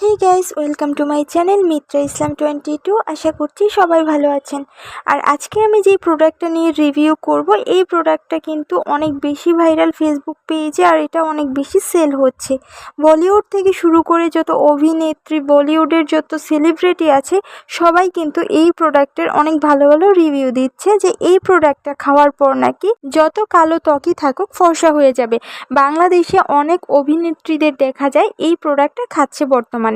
Hey guys welcome to my channel Mitra Islam twenty two আশা করছি সবাই ভালো আছেন। আর আজকে আমি যেই প্রোডাক্টটা নিয়ে রিভিউ করব, এই প্রোডাক্টটা কিন্তু অনেক বেশি ভাইরাল ফেসবুক পেজে আর এটা অনেক বেশি সেল হচ্ছে। বলিউড থেকে শুরু করে যত অভিনেত্রী বলিউডের যত সেলিব্রিটি আছে, সবাই কিন্তু এই প্রোডাক্টের অনেক ভালো ভালো রিভিউ দিচ্ছে যে এই প্রোডাক্টটা খাওয়ার পর নাকি যত কালো ত্বকই থাকুক, ফর্সা হয়ে যাবে। বাংলাদেশে অনেক অভিনেত্রীদের দেখা যায় এই প্রোডাক্টটা খাচ্ছে বর্তমানে।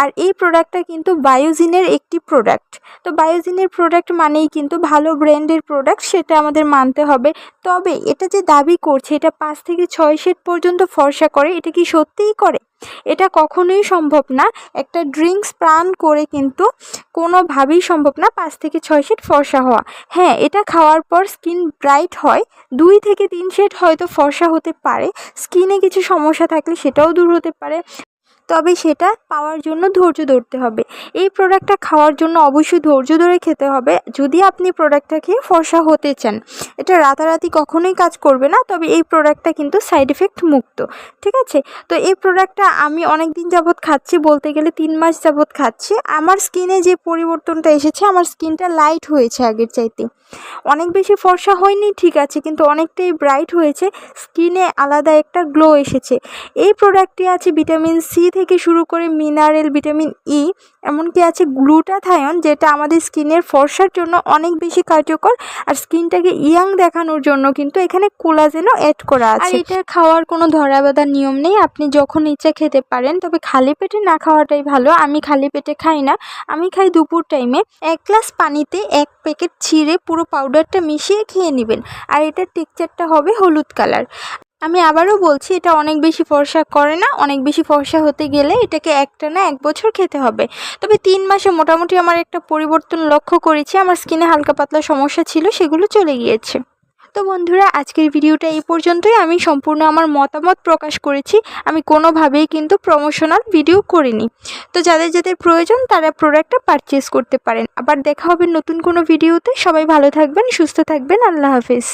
আর এই প্রোডাক্টটা কিন্তু বায়োজিনের একটি প্রোডাক্ট তো বায়োজিনের প্রোডাক্ট মানেই কিন্তু ভালো ব্র্যান্ডের প্রোডাক্ট সেটা আমাদের মানতে হবে। তবে এটা যে দাবি করছে, এটা পাঁচ থেকে ছয় শেড পর্যন্ত ফর্সা করে, এটা কি সত্যিই করে? এটা কখনোই সম্ভব না। একটা ড্রিঙ্কস পান করে কিন্তু কোনোভাবেই সম্ভব না পাঁচ থেকে ছয় শেড ফর্সা হওয়া। হ্যাঁ এটা খাওয়ার পর স্কিন ব্রাইট হয়, দুই থেকে তিন শেড হয়তো ফর্সা হতে পারে। স্কিনে কিছু সমস্যা থাকলে সেটাও দূর হতে পারে। তবে সেটা পাওয়ার জন্য ধৈর্য ধরতে হবে। এই প্রোডাক্টটা খাওয়ার জন্য অবশ্যই ধৈর্য ধরে খেতে হবে। যদি আপনি প্রোডাক্টটা খেয়ে ফর্সা হতে চান, এটা রাতারাতি কখনোই কাজ করবে না, তবে এই প্রোডাক্টটা কিন্তু সাইড এফেক্ট মুক্ত, ঠিক আছে? তো এই প্রোডাক্টটা আমি অনেক দিন যাবৎ খাচ্ছি, বলতে গেলে তিন মাস যাবৎ খাচ্ছি। আমার স্কিনে যে পরিবর্তনটা এসেছে, আমার স্কিনটা লাইট হয়েছে আগের চাইতে। অনেক বেশি ফর্সা হয়নি, ঠিক আছে, কিন্তু অনেকটাই ব্রাইট হয়েছে। স্কিনে আলাদা একটা গ্লো এসেছে। এই প্রোডাক্টটি আছে ভিটামিন সি থেকে শুরু করে মিনারেল ভিটামিন ই এমনকি আছে গ্লুটাথায়ন যেটা আমাদের স্কিনের ফর্সার জন্য অনেক বেশি কার্যকর আর স্কিনটাকে ইয়াং দেখানোর জন্য কিন্তু এখানে কোলাজেনও অ্যাড করা আছে। আর এটা খাওয়ার কোনো ধরা বাঁধার নিয়ম নেই আপনি যখন ইচ্ছা খেতে পারেন তবে খালি পেটে না খাওয়াটাই ভালো আমি খালি পেটে খাই না আমি খাই দুপুর টাইমে এক গ্লাস পানিতে এক প্যাকেট ছিঁড়ে পুরো পাউডারটা মিশিয়ে খেয়ে নেবেন আর এটার টেক্সচারটা হবে হলুদ কালার আমি আবারও বলছি, এটা অনেক বেশি ফর্সা করে না। অনেক বেশি ফর্সা হতে গেলে এটাকে একটা না এক বছর খেতে হবে। তবে তিন মাসে মোটামুটি আমার একটা পরিবর্তন লক্ষ্য করেছি। আমার স্কিনে হালকা পাতলা সমস্যা ছিল, সেগুলো চলে গিয়েছে। তো বন্ধুরা, আজকের ভিডিওটা এই পর্যন্তই। আমি সম্পূর্ণ আমার মতামত প্রকাশ করেছি। আমি কোনোভাবেই কিন্তু প্রমোশনাল ভিডিও করিনি। তো যাদের যাদের প্রয়োজন, তারা প্রোডাক্টটা পারচেস করতে পারেন। আবার দেখা হবে নতুন কোনো ভিডিওতে সবাই ভালো থাকবেন, সুস্থ থাকবেন। আল্লাহ হাফিজ।